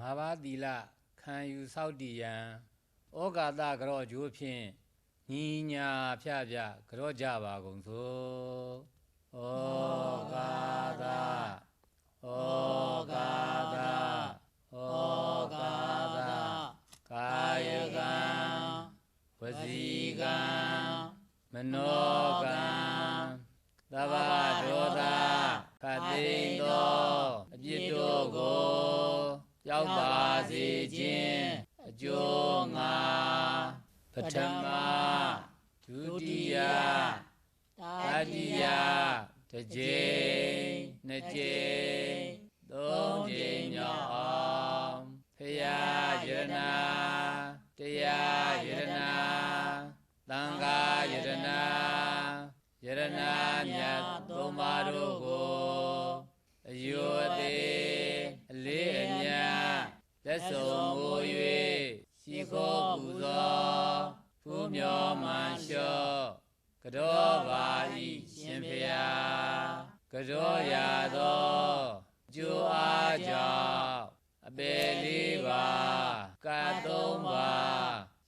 ငါးပါးသီလခံယူစောင့်တည်ရန်ဩကာသကြောကျိုးဖြင့်ညီညာဖြဖြကြောကြပါကုန်စို့ဩကာသဩကာသဩကာသကာယကံဝစီကံမနောကံ ငါပထမဒုတိယတတိယတစ်ကြိမ်နှစ်ကြိမ်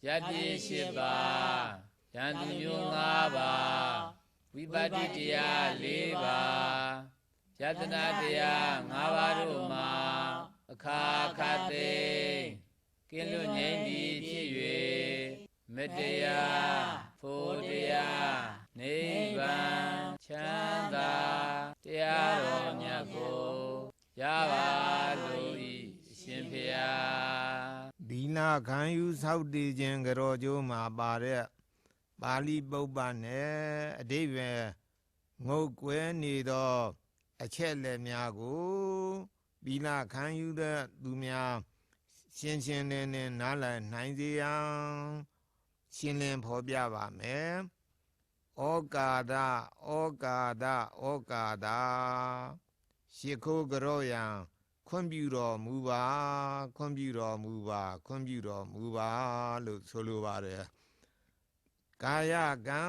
ယတ္တိရှိပါယန္တုမျိုး၅ပါဝိပတ္တိတရား၄ပါယတနာတရား၅ပါးတို့မှာအခါခတ်သိမ်းကင်းလွတ်ငြိမ်းသည်ဖြစ်၍မေတ္တရားဖို့တရားနိဗ္ဗာန်ချမ်းသာတရားတော်မြတ်ကိုရပါ ဒီနာခံယူဆောက်တည်ခြင်းကြောကျိုးမှာပါတဲ့ပါဠိပုပ္ပနဲ့အဓိပ္ပာယ်ငုတ်ကွဲနေသော အချက်လက်များကိုဘီလာခံယူတဲ့သူများရှင်းရှင်းလင်းလင်းနားလည်နိုင်စေရန်ရှင်းလင်းဖော်ပြပါမယ်ဩကာဒဩကာဒဩကာဒရှ िख ိုးကြောယံ ခွင့်ပြုတော်မူပါခွင့်ပြုတော်မူပါခွင့်ပြုတော်မူပါလို့ဆိုလိုပါတယ်ကာယကံ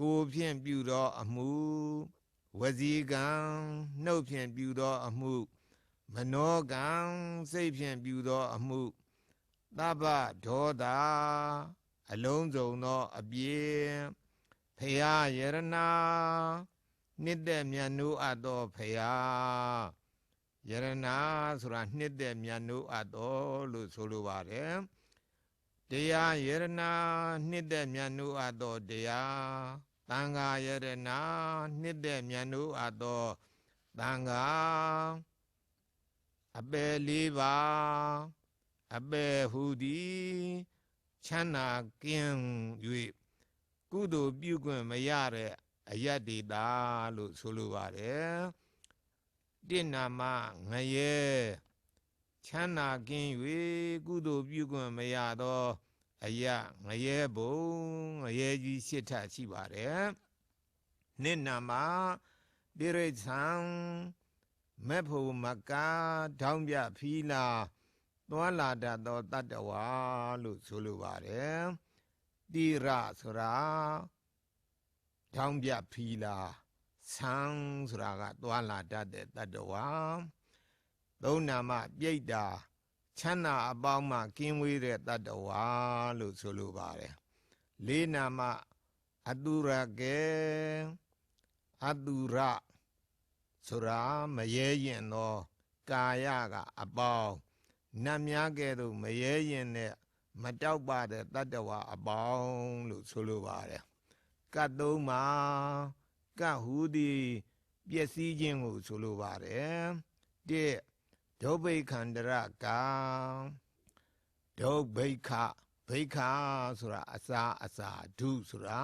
ကိုယ်ဖြင့်ပြုသောအမှုဝစီကံနှုတ်ဖြင့်ပြုသောအမှု မနောကံစိတ်ဖြင့်ပြုသောအမှုသဗ္ဗဒေါသအလုံးစုံသောအပြည့်ဖရာယရနာနှစ်သက်မြတ်နိုးအပ်သောဖရာ ယရနာဆိုတာနှစ်သက်မြတ်နိုးအပ်တော်လို့ဆိုလိုပါတယ်တရားယရနာနှစ်သက်မြတ်နိုးအပ်တော်တရားသံဃာယရနာနှစ်သက်မြတ်နိုးအပ်တော်သံဃာအပယ်လေးပါအပယ်ဟူသည်ချမ်းသာကင်း၍ကုသိုလ်ပြုခွင့်မရတဲ့အယတ္တိတာလို့ဆိုလိုပါတယ် တင့်နာမငရဲချမ်းသာကင်း၍ကုသိုလ်ပြုခွင့်မရသောအယငရဲဘုံငရဲကြီးရှစ်ထပ်ရှိပါတယ်နှစ်နာမပိရိသံမက်ဖို့မကာထောင်းပြဖီလာသွားလာတတ်သောတတ္တဝါလို့ဆိုလိုပါတယ်တိရဆိုတာထောင်းပြဖီလာ ဆန်းဆိုတာကသွာလာတတ်တဲ့တတ္တဝါသုံးနာမပြိတ္တာချမ်းသာအပေါင်းမှကင်းဝေးတဲ့တတ္တဝါလို့ဆိုလိုပါတယ်လေးနာမအတုရကေအတုရဆိုတာမရဲရင်သောကာယကအပေါင်းနတ်များကဲ့သို့မရဲရင်နဲ့မတောက်ပတဲ့တတ္တဝါအပေါင်းလို့ဆိုလိုပါတယ်ကတ်သုံးမှာ ကဟူသည်ပျက်စီးခြင်းကိုဆိုလိုပါတယ်တစ်ဒုဗိခန္တရကံဒုဗိခဗိခဆိုတာအစာအစာဒုဆိုတာ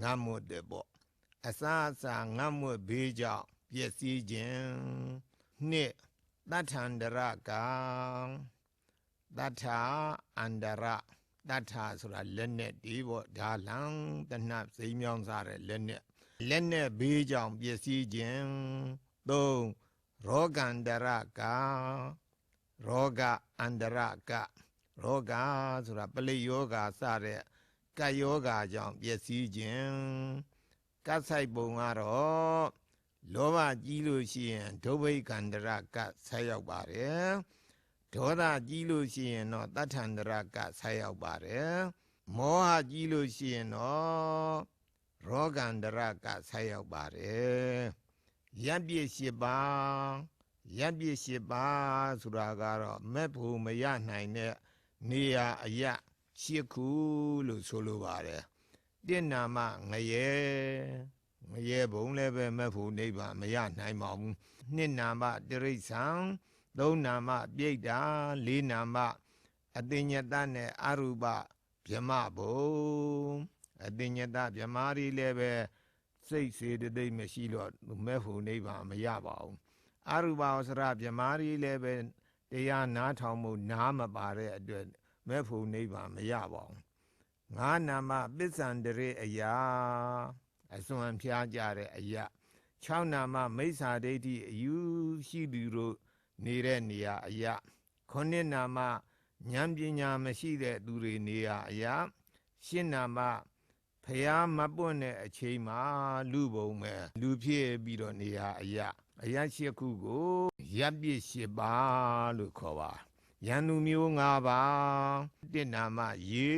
ငတ်မွတ်တယ်ပေါ့အစာအစာငတ်မွတ်ဘေးကြောင့်ပျက်စီးခြင်းနှစ်တထန္တရကံတထာအန္တရတထာဆိုတာလက်နဲ့ဒီပေါ့ဒါလံတနတ်စိမ်းမြောင်းစားတဲ့လက်နဲ့ လက်နဲ့ဘေးကြောင့်ပျက်စီးခြင်းသုံးရောဂန္တရကရောဂအန္တရကရောဂဆိုတာပလိယောဂစတဲ့ကတ်ယောဂကြောင့်ပျက်စီးခြင်းကတ်ဆိုင်ပုံကတော့လောဘကြီးလို့ရှိရင်ဒုဗိခန္တရကတ်ဆက်ရောက်ပါတယ်ဒေါသကြီးလို့ရှိရင်တော့တဋ္ဌန္တရကဆက်ရောက်ပါတယ်မောဟကြီးလို့ရှိရင်တော့ ရောဂန္တရကဆက်ရောက်ပါတယ်ရပ်ပြည့်ရှိပါရပ်ပြည့်ရှိပါဆိုတာကတော့မဲ့ဖို့မရနိုင်တဲ့နေရာအရရှစ်ခုလို့ဆိုလိုပါတယ်တင့်နာမငရဲငရဲဘုံလည်းပဲမဲ့ဖို့နိဗ္ဗာန်မရနိုင်ပါဘူးနှစ်နာမတိရိစ္ဆာန်သုံးနာမပြိတ္တာလေးနာမအတိညတနဲ့အရူပဗြဟ္မဘုံ အတိညတဗြဟ္မာရီလည်းပဲစိတ်စေတသိက်မရှိတော့မဲ့ဖို့နိဗ္ဗာန်မရပါဘူးအရူပဝဆရဗြဟ္မာရီလည်းပဲတရားနားထောင်မှုနားမပါတဲ့အတွက်မဲ့ဖို့နိဗ္ဗာန်မရပါဘူးငါးနာမပစ္ဆန္တရေအရာအစွမ်းဖျားကြတဲ့အရာ6နာမမိစ္ဆာဒိဋ္ဌိအယူရှိသူတို့နေတဲ့နေရာအရာခုနှစ်နာမဉာဏ်ပညာမရှိတဲ့သူတွေနေရာအရာရှင်းနာမ ဖျားမပွင့်တဲ့အချိန်မှာလူပုံမဲ့လူဖြစ်ပြီးတော့နေရာအရာအရာရှိခုကိုရပ်ပြစ်ရှိပါလို့ခေါ်ပါရန်သူမျိုး၅ပါးတစ်နာမရေ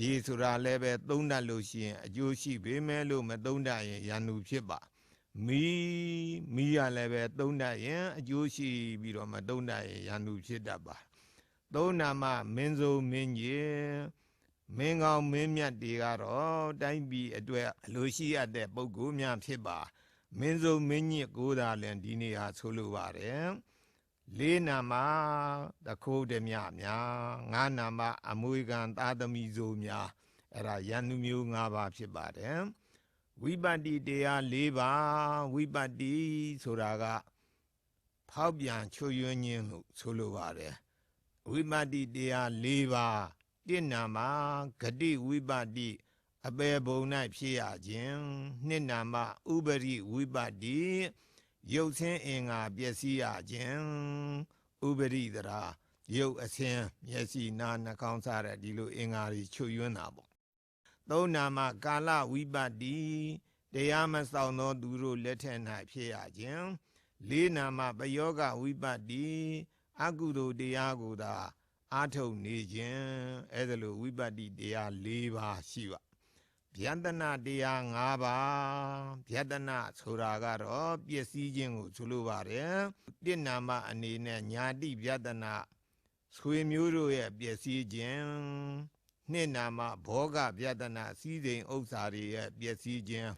ရေဆိုတာလည်းပဲသုံးတတ်လို့ရှိရင်အကျိုးရှိပေမဲ့လို့မသုံးတတ်ရင်ရန်သူဖြစ်ပါမီးမီးရလည်းပဲသုံးတတ်ရင်အကျိုးရှိပြီးတော့မသုံးတတ်ရင်ရန်သူဖြစ်တတ်ပါသုံးနာမမင်းစုံမင်းကြီး မင်းကောင်းမင်းမြတ်တွေကတော့တိုင်းပြည်အတွက်အလိုရှိရတဲ့ပုဂ္ဂိုလ်များဖြစ်ပါမင်းစုံမင်းကြီးကိုသာလည်းဒီနေ့ဟာဆိုလိုပါတယ်လေးနာမတခိုးဓမြများငါးနာမအမွေခံသာသမီဇိုများအဲ့ဒါရန်သူမျိုး၅ပါးဖြစ်ပါတယ်ဝိပတ္တိတရား၄ပါးဝိပတ္တိဆိုတာကဖောက်ပြန်ချွတ်ယွင်းခြင်းလို့ဆိုလိုပါတယ်ဝိပတ္တိတရား၄ပါး တိနာမဂတိဝိပတ္တိအပေဘုံ၌ဖြစ်ရခြင်းနှစ်နာမဥပရိဝိပတ္တိရုပ်ဆင်းအင်္ဂါပျက်စီးရခြင်းဥပရိသရာရုပ်အဆင်းမျက်စိနားနှာခေါင်းစတဲ့ဒီလိုအင်္ဂါတွေချွတ်ယွင်းတာပေါ့သုံးနာမကာလဝိပတ္တိတရားမဆောင်သောသူတို့လက်ထက်၌ဖြစ်ရခြင်းလေးနာမပယောဂဝိပတ္တိအကုသိုလ်တရားကိုသာ အာထုတ်နေခြင်းအဲ့ဒါလိုဝိပတ္တိတရား၄ပါးရှိပါဗျန္တနာတရား၅ပါးဗျတနာဆိုတာကတော့ပျက်စီးခြင်းကိုဆိုလိုပါတယ်တိနာမအနေနဲ့ညာတိဗျတနာဆွေမျိုးတို့ရဲ့ပျက်စီးခြင်းနှစ်နာမဘောဂဗျတနာစီးစိမ်ဥစ္စာတွေရဲ့ပျက်စီးခြင်း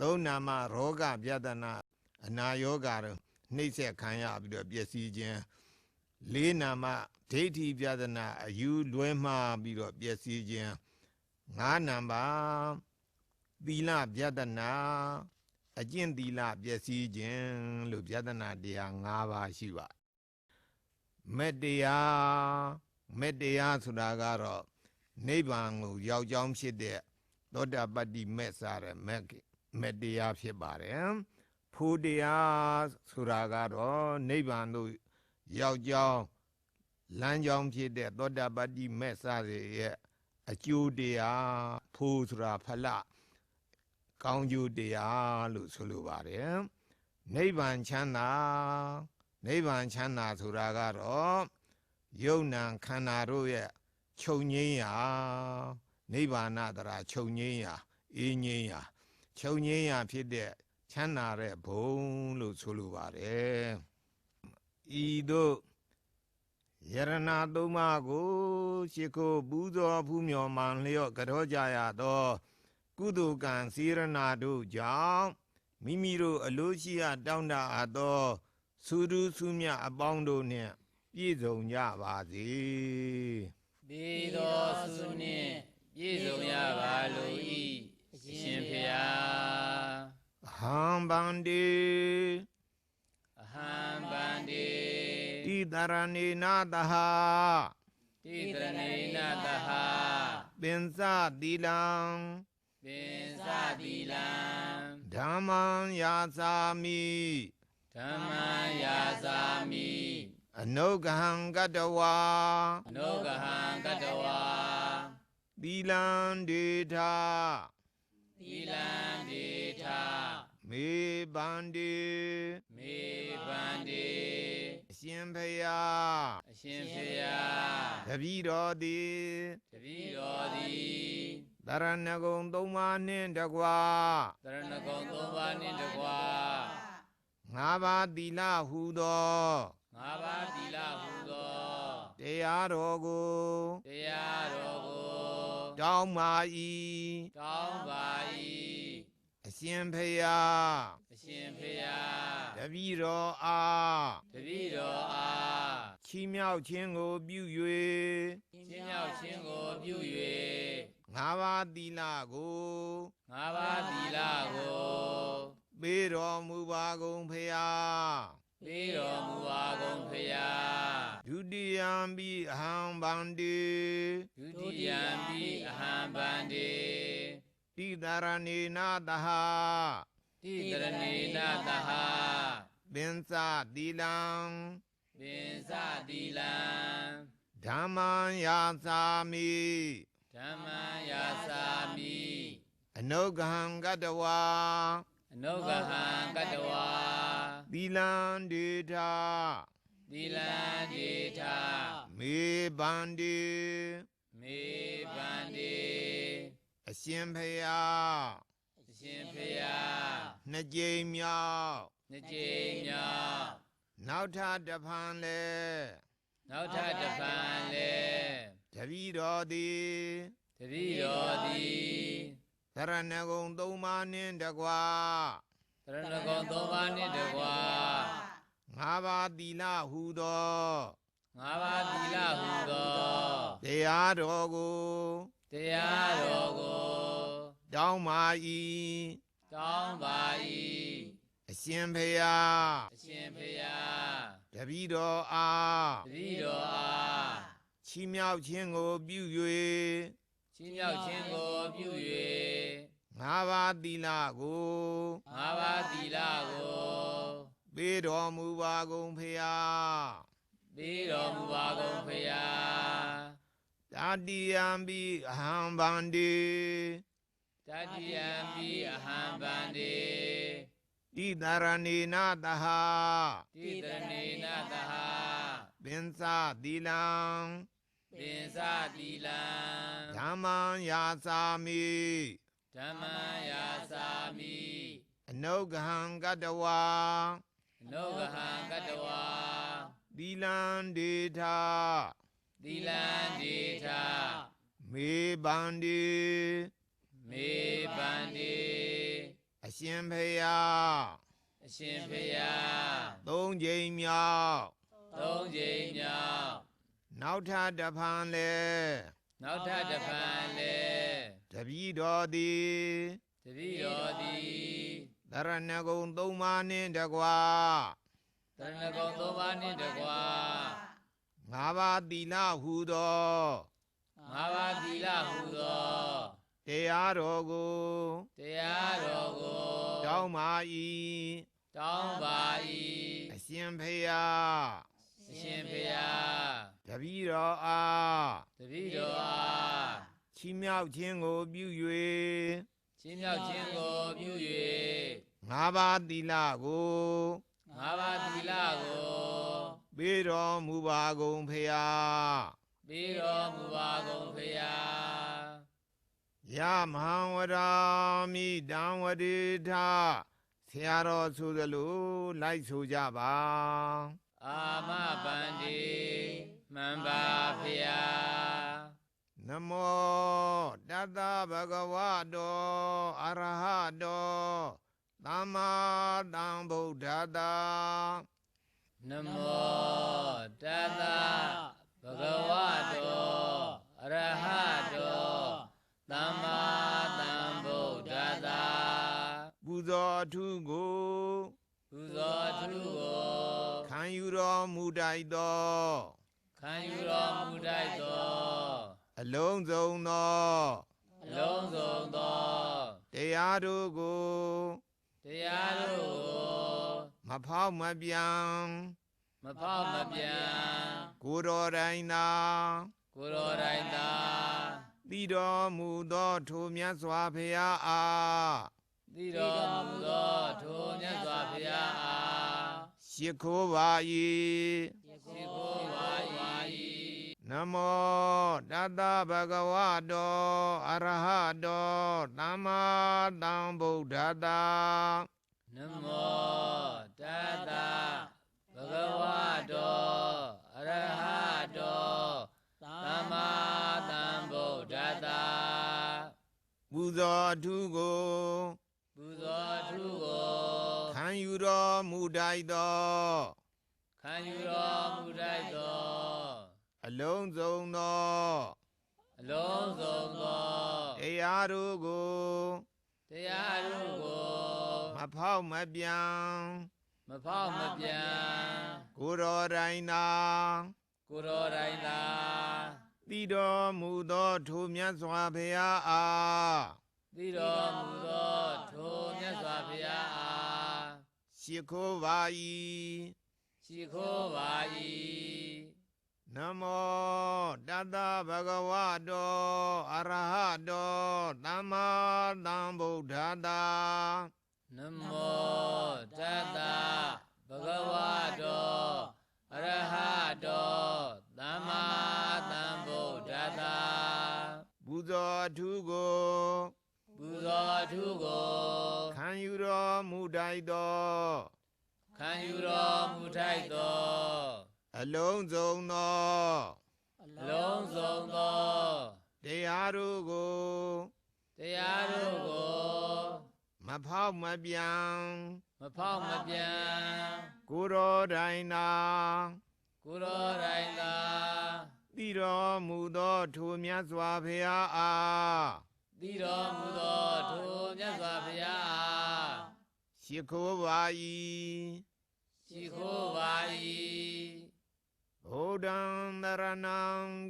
သုံးနာမရောဂဗျတနာအနာယောဂါတို့နှိမ့်ဆက်ခံရပြီးတော့ပျက်စီးခြင်း လေးနာမဒိဋ္ဌိပြဒနာအယူလွဲမှားပြီးတော့ပျက်စီးခြင်းငါးနံပါတ်သီလပြဒနာအကျင့်သီလပျက်စီးခြင်းလို့ပြဒနာတရား၅ပါးရှိပါမေတ္တရားမေတ္တရားဆိုတာကတော့နိဗ္ဗာန်ကိုရောက်ကြောင်းဖြစ်တဲ့သောတာပတ္တိမေ့စားတဲ့မေမေတ္တရားဖြစ်ပါတယ်ဖို့တရားဆိုတာကတော့နိဗ္ဗာန်တို့ ရောက်ကြောင်းလမ်းကြောင်းဖြစ်တဲ့သောတာပတ္တိမေ့စားရဲ့အကျိုးတရားဖို့ဆိုတာဖလကောင်းကျိုးတရားလို့ဆိုလိုပါတယ်နိဗ္ဗာန်ချမ်းသာနိဗ္ဗာန်ချမ်းသာဆိုတာကတော့ယုံနံခန္ဓာတို့ရဲ့ချုပ်ငိမ့်ရာနိဗ္ဗာန်တရာချုပ်ငိမ့်ရာအေးငိမ့်ရာချုပ်ငိမ့်ရာဖြစ်တဲ့ချမ်းသာတဲ့ဘုံလို့ဆိုလိုပါတယ် ဤတို့ယရဏသုံးပါးကိုရှိခိုးပူဇော်ဖူးမြော်မှန်လျော့ကြောကြရသော ကုသိုလ်ကံစေရနာတို့ကြောင့်မိမိတို့အလိုရှိရတောင်းတအပ်သောသုဒုစုမြအပေါင်းတို့နှင့်ပြည့်စုံကြပါစေပြီးတော်စုနှင့်ပြည့်စုံရပါလို၏အရှင်ဖျားအဟံဗန္တိ အဟံဗန္တိတိတရဏေနာတဟတိတရဏေနတဟပင်စသီလံပင်စသီလံဓမ္မံယာစာမိဓမ္မယာစာမိအနုဂဟံကတဝါအနုဂဟံကတဝါသီလံဒေထသီလံဒေထ မေဗန္တိမေဗန္တိအရှင်ဖျားအရှင်ဖေယတပည့်တော်သည်တပည့်တော်သည်တရဏဂုံသုံးပါးနှင့်တကွာသရဏဂုံသုံးပါးနှင့်တကွာငါးပါးသီလဟူသောငါးပါးသီလဟူသောတရားတော်ကိုတရားတော်ကိုတောင်းမာ၏တောင်းပါ၏အ ရှင်ဖျားအရှင်ဖေယတပည့်တော်အားတပည့်တော်အားချီးမြှောက်ခြင်းကိုပြု၍ချင်းမြောက်ခြင်းကိုပြု၍ငါးပါးသီလကိုငါးပါးသီလကိုပေးတော်မူပါကုန်ဖျားပေးတော်မူပါကုန်ဖေယဒုတိယံပိအဟံဗန္တိဒုတိယံပိအဟံဗန္တိ တိတရဏေနတဟတိတရဏေနတဟပင်စသီလံပင်စသီလံဓမ္မံယာသာမိဓမ္မံယာစာမိအနုဂဟံကတဝါအနုဂဟံကတဝါသီလံဒေတာသီလံဒေတာမေဗန္တိမေဗန္တိ အရှင်ဖျားအရှင်ဖေယနှစ်ကြိမ်မြောက်နှစ်ကြိမ်မြောက်နောက်ထပ်တစ်ဖန်လဲနောက်ထပ်တစ်ဖန်လေတပည့်တော်သည်တပည့်တော်သည်သရဏဂုံသုံးပါးနှင့်တကွာသရဏဂုံသုံးပါးနှင့်တကွာငါးပါးသီလဟူသောငါးပါးသီလဟူသောတရားတော်ကို တရားတော်ကိုတောင်းမာ၏တောင်းပါ၏အရှင်ဖျားအရှင်ဖေယတပည့်တော်အားတပည့်တော်အားချီးမြှောက်ခြင်းကိုပြု၍ချင်းမြောက်ခြင်းကိုပြု၍ငါးပါးသီလကိုငါးပါးသီလကိုပေးတော်မူပါကုန်ဖျားပေးတော်မူပါကုန်ဖေယ တာတိယံပိအဟံဗန္တိတတိယံပိအဟံဗန္တိတိတရဏေနတဟတိတနေနတဟပင်စသီလံပင်စသီလံဓမ္မံယာသာမိဓမ္မယာစာမိအနုဂဟံကတဝါအနုဂဟံကတဝါသီလံဒေတာ သီလံဒေတာမေဗန္တိမေဗန္တိအရှင်ဖျားအရှင်ဖေယသုံးကြိမ်မြောက်သုံးကြိမ်မြောက်နောက်ထပ်တစ်ဖန်လဲနောက်ထပ်တစ်ဖန်လေတပည့်တော်သည်တပည့်တော်သည်တရဏဂုံသုံးပါးနှင့်တကွာတရဏဂုံသုံးပါးနှင့်တကွာ ငါးပါးသီလဟူသောငါးပါးသီလဟူသောတရားတော်ကိုတရားတော်ကိုတောင်းမာ၏တောင်းပါအ၏ရှင်ဖျားအရှင်ဖေယတပည့်တော်အားတပည့်တော်အားချီးမြှောက်ခြင်းကိုပြု၍ချင်းမြောက်ခြင်းကိုပြု၍ငါးပါးသီလကိုငါးပါးသီလကို ပေးတော်မူပါကုန်ဖျားပေးတော်မူပါကုန်ဖေယယမဟံဝရာမိတံဝတိထဆရာတော်ဆိုသလိုလိုက်ဆိုကြပါအာမဗန္တိမှန်ပါဖေယနမောတတဗဂဝ တော်မူတိုက်သောခံယူတော်မူတိုက်သောအလုံးစုံသောအလုံးစုံသောတရားတို့ကိုတရားတို့ကိုမဖောက်မပြန်မဖောက်မပြန်ကိုယ်တော်တိုင်းသာကိုယ်တော်တိုင်သာသိတော်မူသောထိုမြတ်စွာဘုရားအားသိတော်မူသောထိုမြတ်စွာဘုရားအား ရှရှိခိုးပါ၏ရှိခိုးပါ၏နမောတတဗဂဝတောအရဟတောသမ္မာသမ္ဗုဒ္ဓတ္တနမောတတဘဂဝတောအရဟတောသမ္မာသမ္ဗုဒ္ဓတ္တပူဇော်အထုကိုပူဇော်ထုကိုခံ ယူတော်မူတိုက်သောခံယူတော်မူတိုက်သောအလုံးစုံသောအလုံးစုံသောတရားတို့ကိုတရားတို့ကိုမဖောက်မပြန်မဖောက်မပြန်ကိုယ်တော်တိုင်းသာကိုယ်တော်တိုင်းသာတည်တော်မူသောထိုမြတ်စွာဘုရားအားသိတော်မူသောထိုမြတ်စွာဘုရားအား ရှိခိုးပါ၏ရှိခိုးပါ၏နမောတတဗဂဝတောအရဟတောသမ္မာသမ္ဗုဒ္ဓတ္တနမော ရှိခိုးပါ၏ရှိခိုးပါ၏ဗုဒ္ဓံတရဏံ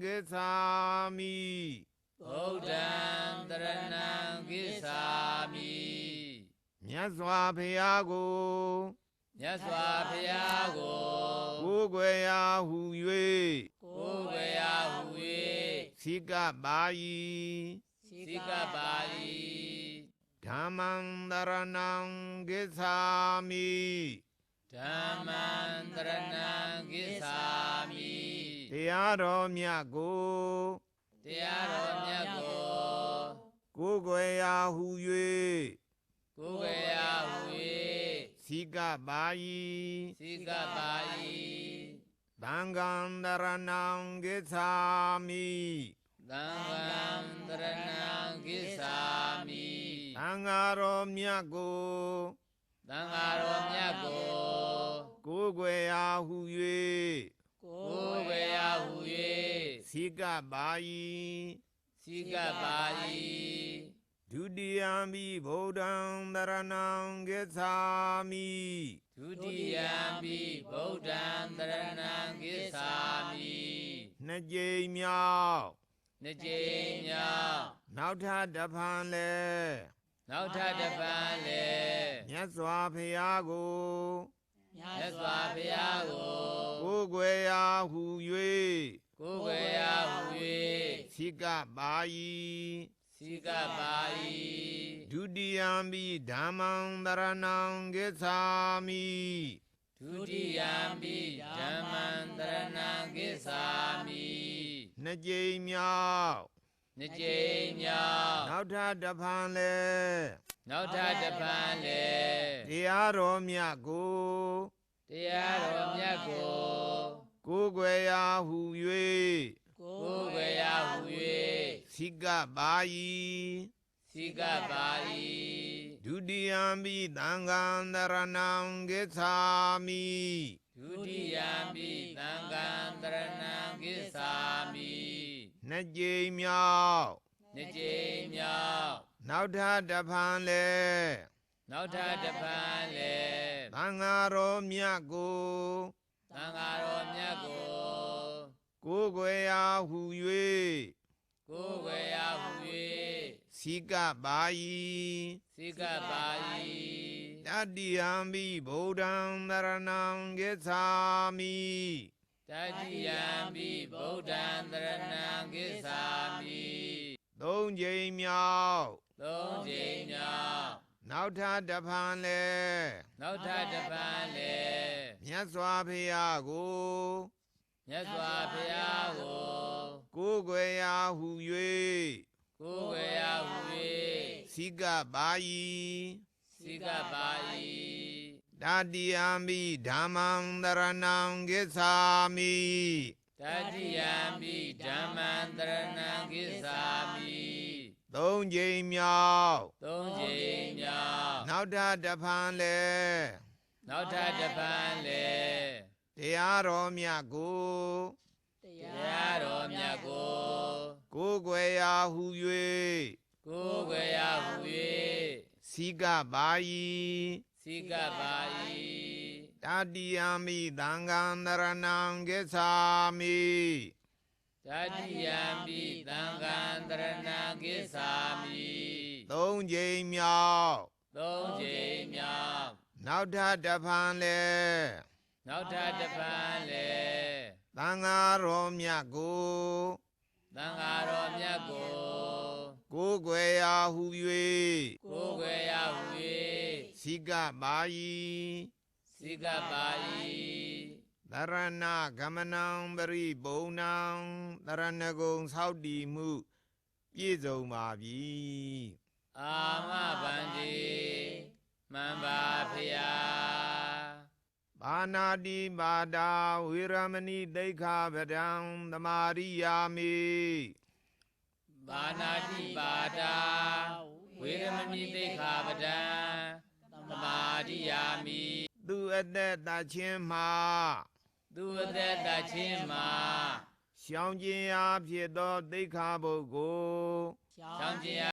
ကိသာမိဗုဒ္ဓံတရဏံကိသာမိမြတ်စွာဘုရားကိုမြတ်စွာဘုရားကိုကိုယ်ွယ်ရာဟုကိုယ်ဝေယဟူ၍စိကပါ၏၍စိကပ်ပါ၏ ဓမ္မံတရဏံကိသာမိဓမ္မံတရဏံကိသာမိတရားတော်မြတ်ကိုတရားတော်မြတ်ကိုကိုယ်ွယ်ရာဟုကိုယ်ဝေယဟူ၍စိကပါ၏၍စိကပ်ပါ၏သံဃံတရဏံကိသာမိ သံဃံတရဏံကိသာမိသံဃာတော်မြတ်ကိုသံဃာတော်မြတ်ကိုကိုယ်ွယ်ရာဟုကိုယ်ဝေယဟူ၍စိကပါ၏၍စိကပ်ပါ၏ဒုတိယံပိဗုဒ္ဓံတရဏံကိသာမိဒုတိယံပိဗုဒ္ဓံတရဏံကိသာမိနှစ်ကြိမ်မြောက် နှစ်ကြိမ်မြောက်နောက်ထပ်တစ်ဖန်လဲနောက်ထပ်တစ်ပန်းလေမြတ်စွာဘုရားကိုမြတ်စွာဘုရားကိုကိုယ်ွယ်ရာဟုကိုယ်ဝေယဟူ၍စိကပါ၏၍စိကပ်ပါ၏ဒုတိယံပိဓမ္မံတရဏံကိသာမိဒုတိယံပိဓမ္မံတရဏံကိသာမိ နှစ်ကြိမ်မြောက်နှစ်ကြိမ်မြောက်နောက်ထပ်တစ်ဖန်လဲနောက်ထပ်တစ်ပန်းလေတရားတော်မြတ်ကိုတရားတော်မြတ်ကိုကိုယ်ွယ်ရာဟုကိုယ်ဝေယဟူ၍စိကပါ၏၍စိကပ်ပါ၏ဒုတိယံပိသံဃံတရဏံကိသာမိ ဒုတိယံပိသံဃံတရဏံကိသာမိနှစ်ကြိမ်မြောက်နှစ်ကြိမ်မြောက်နောက်ထပ်တစ်ဖန်လဲနောက်ထပ်တစ်ပန်းလေသံဃာတော်မြတ်ကိုသံဃာတော်မြတ်ကိုကိုယ်ွယ်ရာဟုကိုယ်ဝေယဟူ၍ စိကပါ၏၍စိကပ်ပါတတိယံပိဗုဒ္ဓံတရဏံကိသာမိ၏တတိယံပိဗုဒ္ဓံတရဏံကိသာမိသုံးကြိမ်မြောက်သုံးကြိမ်မြောက်နောက်ထပ်တစ်ဖန်လဲနောက်ထပ်တစ်ပန်းလေမြတ်တ်စွာဘုရားကိုမြတ်စွာဘုရားကိုကိုယ်ွယ်ရာဟု ကိုယ်ဝေယဟု၍စိကပါယီ၍စိကပါ၏တတိယံမိဓမ္မံတရဏံကိစ္ဆာမိတတိယံပိဓမ္မံတရဏံကိစ္ဆာမိသုံးကြိမ်မြောက်သုံးချိန်မြောက်နောက်ထပ်တစ်ဖန်လဲနောက်ထပ်တစ်ပန်းလေတရားတော်မြတ်ကိုတရားတော်မြတ်ကို ကိုယ်ွယ်ရာဟုကိုယ်ဝေယဟု၍စိကပါယီ၍စိကပါ၏တတိယံမိသံဃံတရဏံကိစ္ဆာမိတတိယံပိသံဃံတရဏံကိစ္ဆာမိသုံးကြိမ်မြောက်သုံးချိန်မြောက်နောက်ထပ်တစ်ဖန်လဲနောက်ထပ်တစ်ပန်းလေသံဃာတော်မြတ်ကို သံဃာတော်မြတ်ကိုကိုယ်ွယ်ရာဟုကိုယ်ဝေယဟု၍စိကပါယီ၍စိကပါ၏တရဏဂမနံပရိဘုံနံတရဏဂုံသောက်တည်မှု ပြည့်စုံပါပြီအာမဗန္တိမံပါဖျာ ဘာနာတိပါဒာဝေရမဏိဒိဋ္ဌာပဒံသမာရိယာမိဘာနာတိပါဒာဝေရမဏိသိက္ခာပဒံသမာရိယာမိသူအသက်တချင်းမှာသူအသက်တချင်းမှာရှောင်ကျင်ရာဖြစ်သောဒိဋ္ဌာဘုတ်ကိုချောင်းကျင်ရ